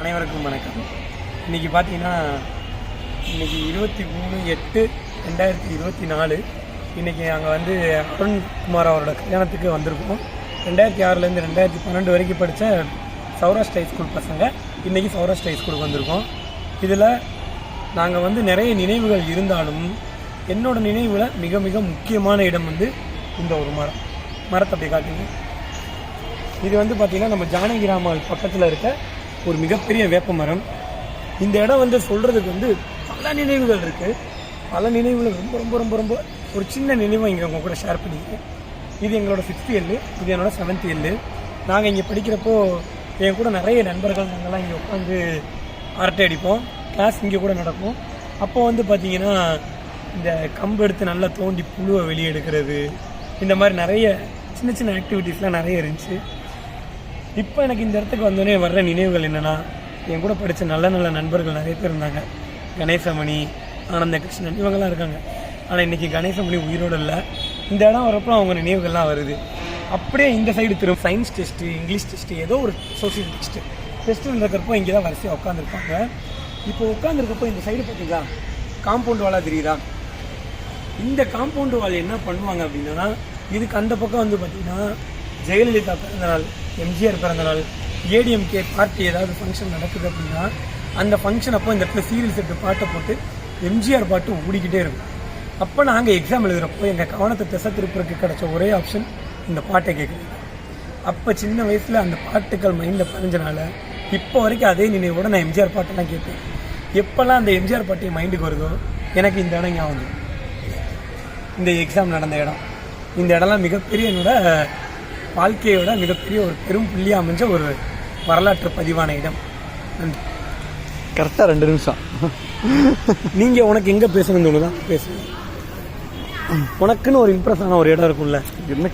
அனைவருக்கும் வணக்கம். இன்றைக்கி பார்த்தீங்கன்னா இன்றைக்கி இருபத்தி மூணு எட்டு ரெண்டாயிரத்தி இருபத்தி நாலு. இன்றைக்கி நாங்கள் வந்து அருண்குமார் அவரோட கல்யாணத்துக்கு வந்திருக்கோம். ரெண்டாயிரத்தி ஆறுலேருந்து ரெண்டாயிரத்தி பன்னெண்டு வரைக்கும் படித்த சௌராஷ்டிர ஸ்கூல் பசங்க இன்றைக்கி சௌராஷ்டிர ஸ்கூலுக்கு வந்திருக்கோம். இதில் நாங்கள் வந்து நிறைய நினைவுகள் இருந்தாலும் என்னோடய நினைவில் மிக மிக முக்கியமான இடம் வந்து இந்த ஒரு மரம். மரத்தை அப்படி காட்டுங்க. இது வந்து பார்த்திங்கன்னா நம்ம ஜானகிராமல் பக்கத்தில் இருக்க ஒரு மிகப்பெரிய வேப்ப மரம் இந்த இடம் வந்து சொல்கிறதுக்கு வந்து பல நினைவுகள் இருக்குது பல நினைவுகள் ரொம்ப ரொம்ப ரொம்ப ரொம்ப ஒரு சின்ன நினைவை இங்கே உங்கள் கூட ஷேர் பண்ணிக்கிறேன். இது எங்களோட சிக்ஸ்த் எல்லு இது என்னோட செவன்த் எல்லு நாங்கள் இங்கே படிக்கிறப்போ என் கூட நிறைய நண்பர்கள் நாங்கள்லாம் இங்கே உட்காந்து அரட்டை அடிப்போம். கிளாஸ் இங்கே கூட நடக்கும். அப்போ வந்து பார்த்திங்கன்னா இந்த கம்பு எடுத்து நல்லா தோண்டி புழுவை வெளியே எடுக்கிறது. இந்த மாதிரி நிறைய சின்ன சின்ன ஆக்டிவிட்டீஸ்லாம் நிறைய இருந்துச்சு. இப்போ எனக்கு இந்த இடத்துக்கு வந்தோடனே வர்ற நினைவுகள் என்னென்னா என் கூட படித்த நல்ல நல்ல நண்பர்கள் நிறைய பேர் இருந்தாங்க. கணேசமணி ஆனந்த கிருஷ்ணன் இவங்கெல்லாம் இருக்காங்க. ஆனால் இன்றைக்கி கணேசமணி உயிரோடு இல்லை. இந்த இடம் வரப்போ அவங்க நினைவுகள்லாம் வருது. அப்படியே இந்த சைடு திரும்ப சயின்ஸ் டெஸ்ட்டு இங்கிலீஷ் டெஸ்ட்டு ஏதோ ஒரு சோசியல் டெஸ்ட்டு டெஸ்ட்டு இருக்கிறப்போ இங்கே தான் வரிசையாக உட்காந்துருப்பாங்க இப்போ உட்காந்துருக்கப்போ இந்த சைடு பார்த்தீங்களா காம்பவுண்ட் வாலாக தெரியுதா? இந்த காம்பவுண்டு வால் என்ன பண்ணுவாங்க அப்படின்னா இதுக்கு அந்த பக்கம் வந்து பார்த்திங்கன்னா ஜெயலலிதா பிறந்தநாள். எம்ஜிஆர் பிறந்தநாள் ஏடிஎம்கே பார்ட்டி ஏதாவது ஃபங்க்ஷன் நடக்குது அப்படின்னா அந்த ஃபங்க்ஷன் அப்போ இந்த இடத்துல சீரியல் செட்டு பாட்டை போட்டு எம்ஜிஆர் பாட்டு ஓடிக்கிட்டே இருக்கும். அப்போ நாங்கள் எக்ஸாம் எழுதுகிறப்போ எங்கள் கவனத்தை திசை திருப்புறதுக்கு கிடச்ச ஒரே ஆப்ஷன் இந்த பாட்டை கேட்குறது அப்போ சின்ன வயசில் அந்த பாட்டுக்கள் மைண்டில் பதிஞ்சனால இப்போ வரைக்கும் அதே நினைவோட நான் எம்ஜிஆர் பாட்டெல்லாம் கேட்பேன். எப்போல்லாம் அந்த எம்ஜிஆர் பாட்டு மைண்டுக்கு வருதோ எனக்கு இந்த இடம் ஞாபகம் இந்த எக்ஸாம் நடந்த இடம். இந்த இடம்லாம் மிகப்பெரிய என்னோட வாழ்க்கையோட மிகப்பெரிய ஒரு பெரும் புள்ளியாக அமைஞ்ச ஒரு வரலாற்று பதிவான இடம். நன்றி. கரெக்டாக ரெண்டு நிமிஷம். நீங்கள் உனக்கு எங்கே பேசணும்னு தோணுதா பேசுங்க. உனக்குன்னு ஒரு இம்ப்ரெஸ் ஆன ஒரு இடம் இருக்கும்ல. என்ன